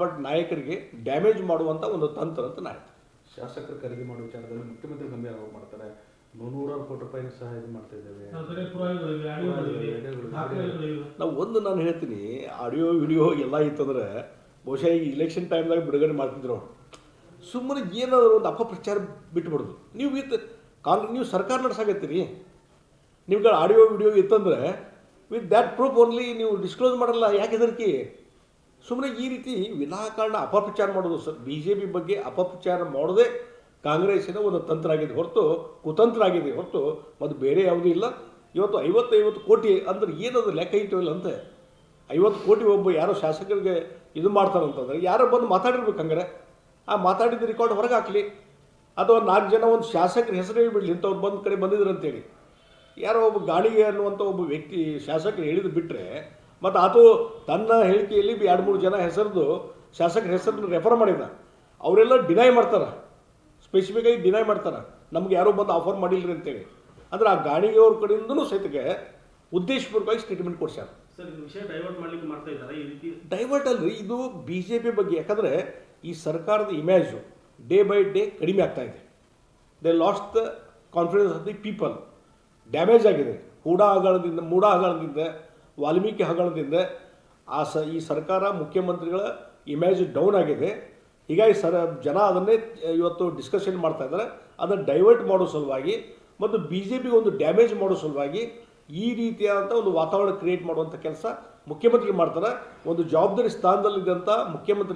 But ನಾಯಕರಿಗೆ damage ಮಾಡುವಂತ ಒಂದು ತಂತ್ರ ಅಂತ ನಾ ಹೇಳ್ತೀನಿ ಶಾಸಕರು ಖರೀದಿ ಮಾಡುವ ವಿಚಾರದಲ್ಲಿ ಮುಖ್ಯಮಂತ್ರಿ ಗಂಭೀರ ಆರೋಪ ಮಾಡ್ತಾರೆ. ನೂರಾರು ಕೋಟಿ ರೂಪಾಯಿ ಸಹ ಇದು ಮಾಡ್ತಾ ಇದ್ದೇವೆ. ನಾವು ಒಂದು ನಾನು ಹೇಳ್ತೀನಿ ಆಡಿಯೋ ವಿಡಿಯೋ ಎಲ್ಲ ಇತ್ತಂದ್ರೆ ಬಹುಶಃ ಈ ಇಲೆಕ್ಷನ್ ಟೈಮ್ದಾಗ ಬಿಡುಗಡೆ ಮಾಡ್ತಿದ್ರು ಅವರು. ಸುಮ್ಮನೆ ಏನಾದರೂ ಒಂದು ಅಪಪ್ರಚಾರ ಬಿಟ್ಬಿಡೋದು. ನೀವು ವಿತ್ ಕಾಂಗ್ರೆಸ್ ನೀವು ಸರ್ಕಾರ ನಡೆಸಾಗತ್ತೀರಿ ನಿಮ್ಗೆ ಆಡಿಯೋ ವಿಡಿಯೋ ಇತ್ತಂದ್ರೆ ವಿತ್ ದ್ಯಾಟ್ ಪ್ರೂಫ್ ಓನ್ಲಿ ನೀವು ಡಿಸ್ಕ್ಲೋಸ್ ಮಾಡಲ್ಲ. ಯಾಕೆ ಹೆದರಿಕೆ? ಸುಮ್ಮನೆ ಈ ರೀತಿ ವಿನಾಕಾರಣ ಅಪಪ್ರಚಾರ ಮಾಡೋದು ಸರ್ ಬಿ ಜೆ ಪಿ ಬಗ್ಗೆ ಅಪಪ್ರಚಾರ ಮಾಡೋದೇ ಕಾಂಗ್ರೆಸ್ಸಿನ ಒಂದು ತಂತ್ರ ಆಗಿದೆ. ಹೊರತು ಕುತಂತ್ರ ಆಗಿದೆ. ಹೊರತು ಮತ್ತು ಬೇರೆ ಯಾವುದೂ ಇಲ್ಲ. ಇವತ್ತು ಐವತ್ತೈವತ್ತು ಕೋಟಿ ಅಂದ್ರೆ ಏನದು ಲೆಕ್ಕ ಇಟ್ಟಿಲ್ಲ ಅಂತೆ. ಐವತ್ತು ಕೋಟಿ ಒಬ್ಬ ಯಾರೋ ಶಾಸಕರಿಗೆ ಇದು ಮಾಡ್ತಾರಂತಂದ್ರೆ ಯಾರೋ ಬಂದು ಮಾತಾಡಿರ್ಬೇಕು ಹಂಗಾರೆ. ಆ ಮಾತಾಡಿದ ರೆಕಾರ್ಡ್ ಹೊರಗೆ ಹಾಕಲಿ. ಅಥವಾ ನಾಲ್ಕು ಜನ ಒಂದು ಶಾಸಕರ ಹೆಸರು ಬಿಡಲಿ ಇಂಥವ್ರು ಬಂದು ಕಡೆ ಬಂದಿದ್ರು ಅಂತೇಳಿ ಯಾರೋ ಒಬ್ಬ ಗಾಳಿಗೆ ಅನ್ನುವಂಥ ಒಬ್ಬ ವ್ಯಕ್ತಿ ಶಾಸಕರು ಹೇಳಿದ್ದು ಬಿಟ್ಟರೆ ಮತ್ತು ಆತು ತನ್ನ ಹೇಳಿಕೆಯಲ್ಲಿ ಎರಡು ಮೂರು ಜನ ಹೆಸರದು ಶಾಸಕರ ಹೆಸರನ್ನು ರೆಫರ್ ಮಾಡಿದ. ಅವರೆಲ್ಲ ಡಿನೈ ಮಾಡ್ತಾರೆ. ಸ್ಪೆಸಿಫಿಕಾಗಿ ಡಿನೈ ಮಾಡ್ತಾರೆ. ನಮ್ಗೆ ಯಾರೋ ಬಂದು ಆಫರ್ ಮಾಡಿಲ್ರಿ ಅಂತೇಳಿ. ಅಂದ್ರೆ ಆ ಗಾಣಿಗೆ ಅವ್ರ ಕಡೆಯಿಂದನೂ ಸಹಿತಕ್ಕೆ ಉದ್ದೇಶಪೂರ್ವಕವಾಗಿ ಸ್ಟೇಟ್ಮೆಂಟ್ ಕೊಡ್ಸ್ಯಾರ. ಸರ್ ಇದು ವಿಷಯ ಡೈವರ್ಟ್ ಅಲ್ರಿ ಇದು ಬಿ ಜೆ ಪಿ ಬಗ್ಗೆ. ಯಾಕಂದರೆ ಈ ಸರ್ಕಾರದ ಇಮೇಜು ಡೇ ಬೈ ಡೇ ಕಡಿಮೆ ಆಗ್ತಾ ಇದೆ. They lost the confidence of the people damage ಆಗಿದೆ. ಹೂಡಾ ಹಗರಣದಿಂದ ಮೂಡ ಹಗರಣದಿಂದ ವಾಲ್ಮೀಕಿ ಹಗರಣದಿಂದ ಆ ಸ, ಈ ಸರ್ಕಾರ ಮುಖ್ಯಮಂತ್ರಿಗಳ ಇಮೇಜ್ ಡೌನ್ ಆಗಿದೆ. ಹೀಗಾಗಿ ಸರ, ಜನ ಅದನ್ನೇ ಇವತ್ತು ಡಿಸ್ಕಷನ್ ಮಾಡ್ತಾ ಇದ್ದಾರೆ. ಅದನ್ನು ಡೈವರ್ಟ್ ಮಾಡೋ ಸಲುವಾಗಿ ಮತ್ತು ಬಿ ಜೆ ಪಿಗೆ ಒಂದು ಡ್ಯಾಮೇಜ್ ಮಾಡೋ ಸಲುವಾಗಿ ಈ ರೀತಿಯಾದಂಥ ಒಂದು ವಾತಾವರಣ ಕ್ರಿಯೇಟ್ ಮಾಡುವಂಥ ಕೆಲಸ ಮುಖ್ಯಮಂತ್ರಿ ಮಾಡ್ತಾರೆ. ಒಂದು ಜವಾಬ್ದಾರಿ ಸ್ಥಾನದಲ್ಲಿದ್ದಂಥ ಮುಖ್ಯಮಂತ್ರಿ